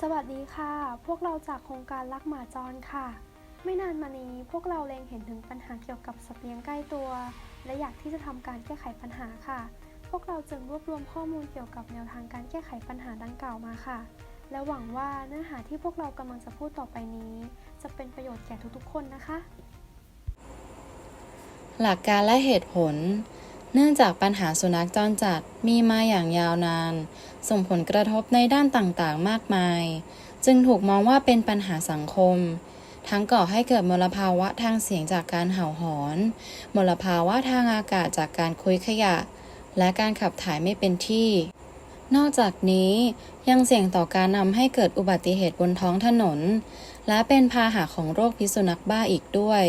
สวัสดีค่ะ พวกเราจากโครงการรักหมาจรค่ะ ไม่นานมานี้พวกเราเล็งเห็นถึงปัญหาเกี่ยวกับสัตว์เลี้ยงใกล้ตัว และอยากที่จะทำการแก้ไขปัญหาค่ะ พวกเราจึงรวบรวมข้อมูลเกี่ยวกับแนวทางการแก้ไขปัญหาดังกล่าวมาค่ะ และหวังว่าเนื้อหาที่พวกเรากำลังจะพูดต่อไปนี้ จะเป็นประโยชน์แก่ทุกๆ คนนะคะ หลักการและเหตุผล เนื่องจากปัญหาสุนัขจรจัดมีมาอย่างยาวนาน ส่งผลกระทบในด้านต่างๆ มากมาย จึงถูกมองว่าเป็นปัญหาสังคม ทั้งก่อให้เกิดมลภาวะทางเสียงจากการเห่าหอน มลภาวะทางอากาศจากการคุยขยะ และการขับถ่ายไม่เป็นที่ นอกจากนี้ยังเสี่ยงต่อการนำให้เกิดอุบัติเหตุบนท้องถนน และเป็นพาหะของโรคพิษสุนัขบ้าอีกด้วย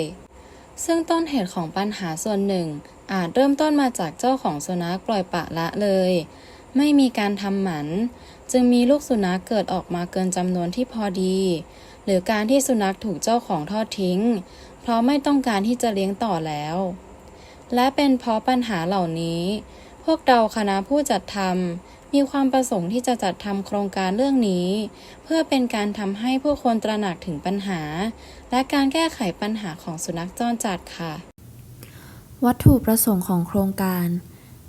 ซึ่งต้นเหตุของปัญหาส่วนหนึ่ง อาจเริ่มต้นมาจากเจ้าของสุนัขปล่อยปละละเลย ไม่มีการทำหมัน จึงมีลูกสุนัขเกิดออกมาเกินจำนวนที่พอดี หรือการที่สุนัขถูกเจ้าของทอดทิ้ง เพราะไม่ต้องการที่จะเลี้ยงต่อแล้ว และเป็นเพราะปัญหาเหล่านี้ พวกเราคณะผู้จัดทำมีความประสงค์ที่จะจัดทำโครงการเรื่องนี้ เพื่อเป็นการทำให้ผู้คนตระหนักถึงปัญหา และการแก้ไขปัญหาของสุนัขจรจัดค่ะ วัตถุประสงค์ของโครงการ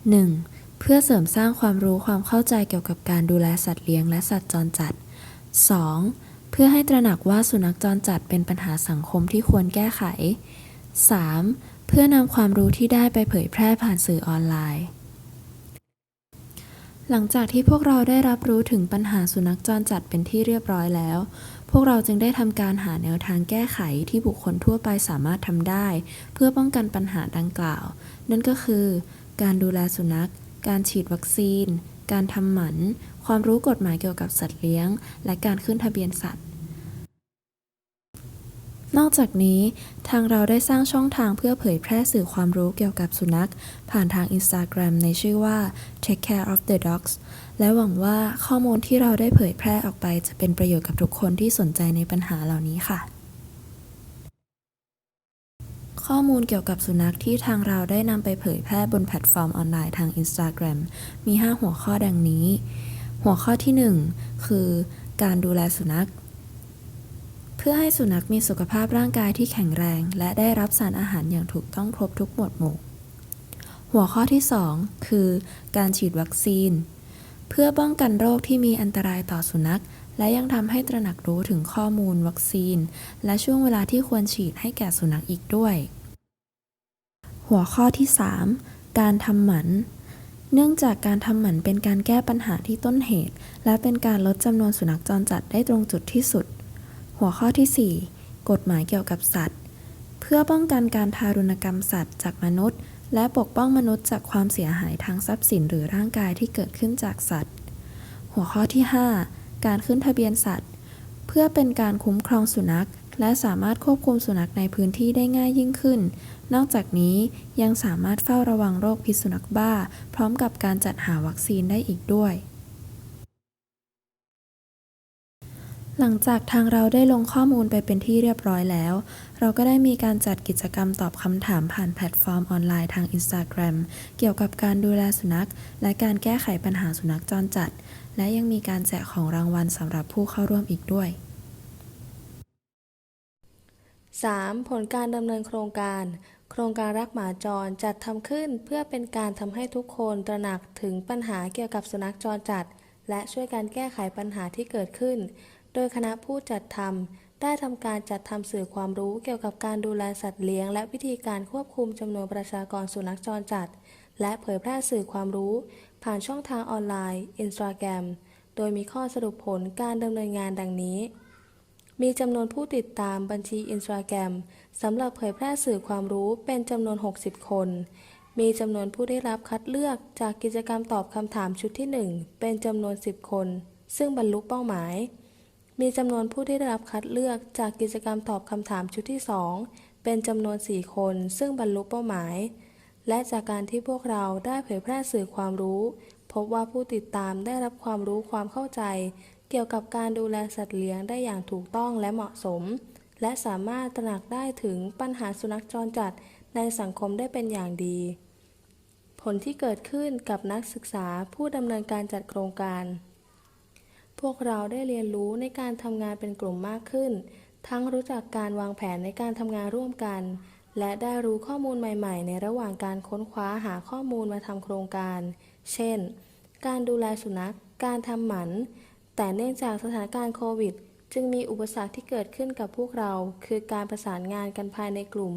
1. เพื่อเสริมสร้างความรู้ความเข้าใจเกี่ยวกับการดูแลสัตว์เลี้ยงและสัตว์จรจัด 2. เพื่อให้ตระหนักว่าสุนัขจรจัดเป็นปัญหาสังคมที่ควรแก้ไข 3. เพื่อนำความรู้ที่ได้ไปเผยแพร่ผ่านสื่อออนไลน์ หลังจากที่พวกเราได้รับรู้ถึงปัญหาสุนัขจรจัดเป็นที่เรียบร้อยแล้ว พวกเราจึงได้ทำการหาแนวทางแก้ไขที่บุคคลทั่วไปสามารถทำได้ เพื่อป้องกันปัญหาดังกล่าว นั่นก็คือ การดูแลสุนัข การฉีดวัคซีน การทำหมัน ความรู้กฎหมายเกี่ยวกับสัตว์เลี้ยง และการขึ้นทะเบียนสัตว์ นอกจากนี้ทางเราได้สร้างช่องทางเพื่อเผยแพร่สื่อความรู้เกี่ยวกับสุนัข ผ่านทาง Instagram ในชื่อว่า Take Care of the Dogs และหวังว่าข้อมูลที่เราได้เผยแพร่ออกไปจะเป็นประโยชน์กับทุกคนที่สนใจในปัญหาเหล่านี้ค่ะข้อมูลเกี่ยวกับสุนัขที่ทางเราได้นำไปเผยแพร่บนแพลตฟอร์มออนไลน์ทาง Instagram มี 5 หัวข้อดังนี้ หัวข้อที่ 1 คือ การดูแลสุนัข เพื่อให้สุนัขมีสุขภาพร่างกายที่แข็งแรง และได้รับสารอาหารอย่างถูกต้องครบทุกหมวดหมู่ หัวข้อที่ 2 คือการฉีดวัคซีน เพื่อป้องกันโรคที่มีอันตรายต่อสุนัข และยังทำให้ตระหนักรู้ถึงข้อมูลวัคซีน และช่วงเวลาที่ควรฉีดให้แก่สุนัขอีกด้วย หัวข้อที่ 3 การทำหมัน เนื่องจากการทำหมันเป็นการแก้ปัญหาที่ต้นเหตุ และเป็นการลดจำนวนสุนัขจรจัดได้ตรงจุดที่สุด หัวข้อที่ 4 กฎหมายเกี่ยวกับสัตว์ เพื่อป้องกันการทารุณกรรมสัตว์จากมนุษย์ และปกป้องมนุษย์จากความเสียหายทางทรัพย์สินหรือร่างกายที่เกิดขึ้นจากสัตว์ หัวข้อที่ 5 การขึ้นทะเบียนสัตว์ เพื่อเป็นการคุ้มครองสุนัข และสามารถควบคุมสุนัขในพื้นที่ได้ง่ายยิ่งขึ้น นอกจากนี้ยังสามารถเฝ้าระวังโรคพิษสุนัขบ้า พร้อมกับการจัดหาวัคซีนได้อีกด้วย หลังจากทางเราได้ลงข้อมูลไปเป็นที่เรียบร้อยแล้ว เราก็ได้มีการจัดกิจกรรมตอบคำถามผ่านแพลตฟอร์มออนไลน์ทาง Instagram เกี่ยวกับการดูแลสุนัข และการแก้ไขปัญหาสุนัขจรจัด และยังมีการแจกของรางวัลสำหรับผู้เข้าร่วมอีกด้วย 3. ผลการดำเนินโครงการ โครงการรักหมาจรจัดทำขึ้น เพื่อเป็นการทำให้ทุกคนตระหนักถึงปัญหาเกี่ยวกับสุนัขจรจัด และช่วยการแก้ไขปัญหาที่เกิดขึ้น โดยคณะผู้จัดทำได้ทำการจัดทำสื่อความรู้เกี่ยวกับการดูแลสัตว์เลี้ยง และวิธีการควบคุมจำนวนประชากรสุนัขจรจัด และเผยแพร่สื่อความรู้ ผ่านช่องทางออนไลน์ Instagram โดยมีข้อสรุปผลการดำเนินงานดังนี้ มีจำนวนผู้ติดตามบัญชี Instagram สำหรับเผยแพร่สื่อความรู้เป็นจำนวน 60 คนมีจำนวนผู้ได้รับคัดเลือกจากกิจกรรมตอบคำถามชุดที่ 1 เป็นจำนวน 10 คน ซึ่งบรรลุเป้าหมาย มีจำนวนผู้ที่ได้รับคัดเลือกจากกิจกรรมตอบคำถามชุดที่ 2 เป็นจำนวน 4 คน ซึ่งบรรลุเป้าหมาย และจากการที่พวกเราได้เผยแพร่สื่อความรู้ พบว่าผู้ติดตามได้รับความรู้ความเข้าใจ เกี่ยวกับการดูแลสัตว์เลี้ยงได้อย่างถูกต้องและเหมาะสม และสามารถตระหนักได้ถึงปัญหาสุนัขจรจัดในสังคมได้เป็นอย่างดี ผลที่เกิดขึ้นกับนักศึกษาผู้ดำเนินการจัดโครงการ พวกเราได้เรียนรู้ในการทำงานเป็นกลุ่มมากขึ้น ทั้งรู้จักการวางแผนในการทำงานร่วมกัน และได้รู้ข้อมูลใหม่ ๆ ในระหว่างการค้นคว้าหาข้อมูลมาทำโครงการ เช่น การดูแลสุนัข การทำหมัน แต่เนื่องจากสถานการณ์โควิด จึงมีอุปสรรคที่เกิดขึ้นกับพวกเรา คือการประสานงานกันภายในกลุ่ม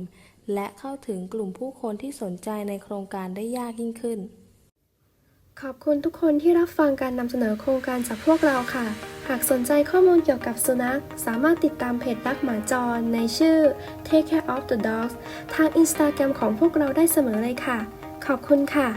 และเข้าถึงกลุ่มผู้คนที่สนใจในโครงการได้ยากยิ่งขึ้น ขอบคุณทุกคนที่รับฟังการนำเสนอโครงการจากพวกเราค่ะ หากสนใจข้อมูลเกี่ยวกับสุนัข สามารถติดตามเพจรักหมาจร ในชื่อ Take Care of the Dogs ทางอินสตาแกรมของพวกเราได้เสมอเลยค่ะ ขอบคุณค่ะ